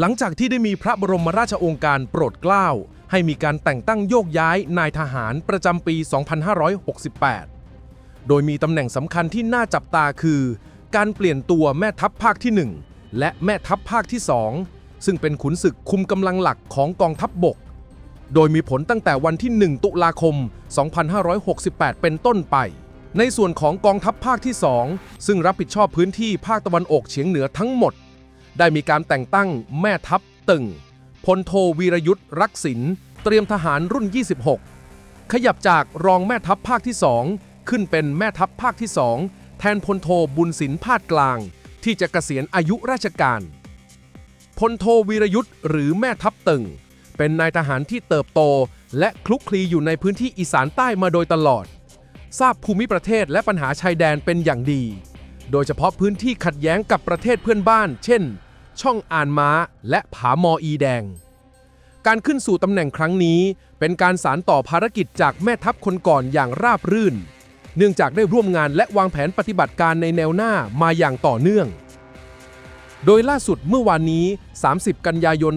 หลังจากที่ได้มีพระบรมราชโองการโปรดเกล้า ให้มีการแต่งตั้งโยกย้ายนายทหารประจำปี 2568 โดยมีตำแหน่งสำคัญที่น่าจับตาคือ การเปลี่ยนตัวแม่ทัพภาคที่ 1 และแม่ทัพภาคที่ 2 ซึ่งเป็นขุนศึกคุมกำลังหลักของกองทัพบบก โดยมีผลตั้งแต่วันที่ 1 ตุลาคม 2568 เป็นต้นไปในส่วนของกองทัพภาคที่ 2 ซึ่งรับผิดชอบพื้นที่ภาคตะวันออกเฉียงเหนือทั้งหมด ได้มีการแต่งตั้งแม่ทัพตึงพลโทวีรยุทธ์รักษินเตรียมทหารรุ่น 26 ขยับจากรองแม่ทัพภาคที่ 2 ขึ้นเป็นแม่ทัพภาคที่ 2 แทนพลโทบุญสินพาดกลาง ที่จะเกษียณอายุราชการพลโทวีรยุทธ์หรือแม่ทัพตึง เป็นนายทหารที่เติบโต และคลุกคลีอยู่ในพื้นที่อีสานใต้มาโดยตลอด ทราบภูมิประเทศและปัญหาชายแดนเป็นอย่างดี โดยเฉพาะพื้นที่ขัดแย้งกับประเทศเพื่อนบ้าน เช่น ช่องอ่านม้า และผา มออีแดง การขึ้นสู่ตำแหน่งครั้งนี้ เป็นการสารต่อภารกิจจากแม่ทัพคนก่อนอย่างราบรื่น เนื่องจากได้ร่วมงานและวางแผนปฏิบัติการในแนวหน้ามาอย่างต่อเนื่อง โดยล่าสุดเมื่อวานนี้ 30 กันยายน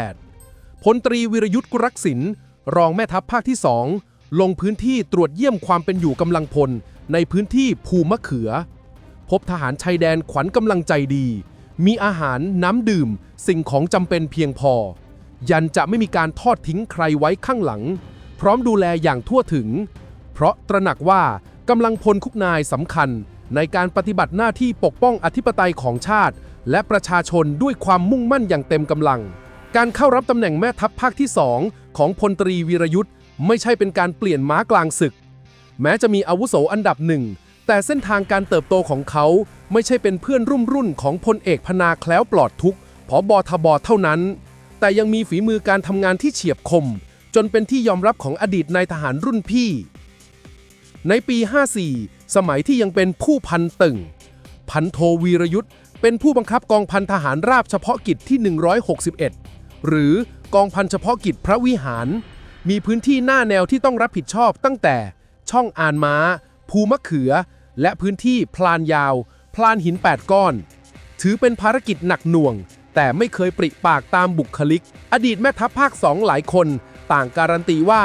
2568 พลตรีวิรยุทธ์กุรักษินรองแม่ทัพภาคที่ 2 ลงพื้นที่ตรวจเยี่ยมความเป็นอยู่กำลังพลในพื้นที่ภูมะเขือ พบทหารชายแดนขวัญกำลังใจดี มีอาหารน้ำดื่ม สิ่งของจำเป็นเพียงพอ ยันจะไม่มีการทอดทิ้งใครไว้ข้างหลัง พร้อมดูแลอย่างทั่วถึง เพราะตระหนักว่ากำลังพลคุกนายสำคัญในการปฏิบัติหน้าที่ปกป้องอธิปไตยของชาติ และประชาชนด้วยความมุ่งมั่นอย่างเต็มกำลัง การเข้ารับตำแหน่งแม่ทัพภาคที่2ของพลตรีวีรยุทธ์ไม่ใช่เป็นการเปลี่ยนม้ากลางศึก แม้จะมีอาวุโสอันดับหนึ่ง แต่เส้นทางการเติบโตของเขาไม่ใช่เป็นเพื่อนรุ่มรุ่นของพลเอกพนาแคล้วปลอดทุกผอบอทบเท่านั้น แต่ยังมีฝีมือการทำงานที่เฉียบคม จนเป็นที่ยอมรับของอดีตนายทหารรุ่นพี่ ในปี 54 สมัยที่ยังเป็นผู้พันตึงพันโทวีรยุทธ์เป็นผู้บังคับกองพันทหารราบเฉพาะกิจที่ 161 หรือกองพันเฉพาะกิจพระวิหาร มีพื้นที่หน้าแนวที่ต้องรับผิดชอบตั้งแต่ช่องอ่านม้า ภูมะเขือ และพื้นที่พลานยาว พลานหิน 8 ก้อน ถือเป็นภารกิจหนักหน่วง แต่ไม่เคยปริปากตามบุคลิก อดีตแม่ทัพภาคสองหลายคน ต่างการันตีว่า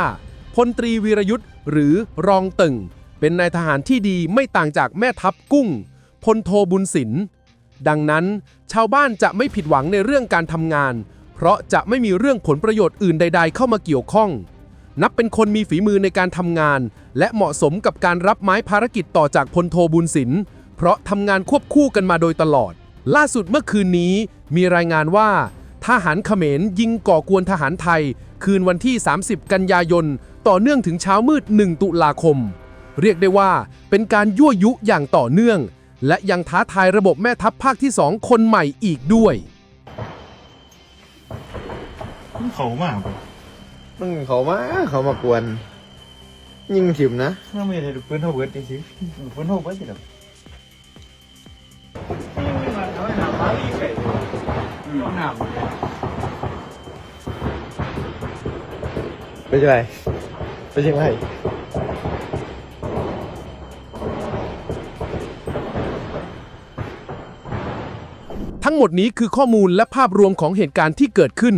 พลตรีวีรยุทธ์หรือรองตึง เป็นนายทหารที่ดีไม่ต่างจากแม่ทัพกุ้งพลโทบุญสินดังนั้นชาวบ้านจะไม่ผิดหวังในเรื่องการทำงาน เพราะจะไม่มีเรื่องผลประโยชน์อื่นใด ๆ เข้ามาเกี่ยวข้อง นับเป็นคนมีฝีมือในการทำงาน และเหมาะสมกับการรับไม้ภารกิจต่อจากพลโทบุญสิน เพราะทำงานควบคู่กันมาโดยตลอด ล่าสุดเมื่อคืนนี้มีรายงานว่า ทหารเขมรยิงก่อกวนทหารไทย คืนวันที่ 30 กันยายน ต่อเนื่องถึงเช้ามืด 1 ตุลาคม เรียกได้ว่าเป็นการยั่วยุอย่างต่อเนื่อง และยังท้าทายระบบแม่ทัพภาคที่ 2 คนใหม่อีกด้วยมันเขามาก มึงเขามาเขามากวน ยิงถิมนะถ้าไม่ได้ปืนเท่าเบิร์ดจริงๆปืนเท่าเบิร์ดสิครับหนามไปใช่ไหมไปเชียงใหม่ทั้งหมดนี้คือข้อมูลและภาพรวมของเหตุการณ์ที่เกิดขึ้น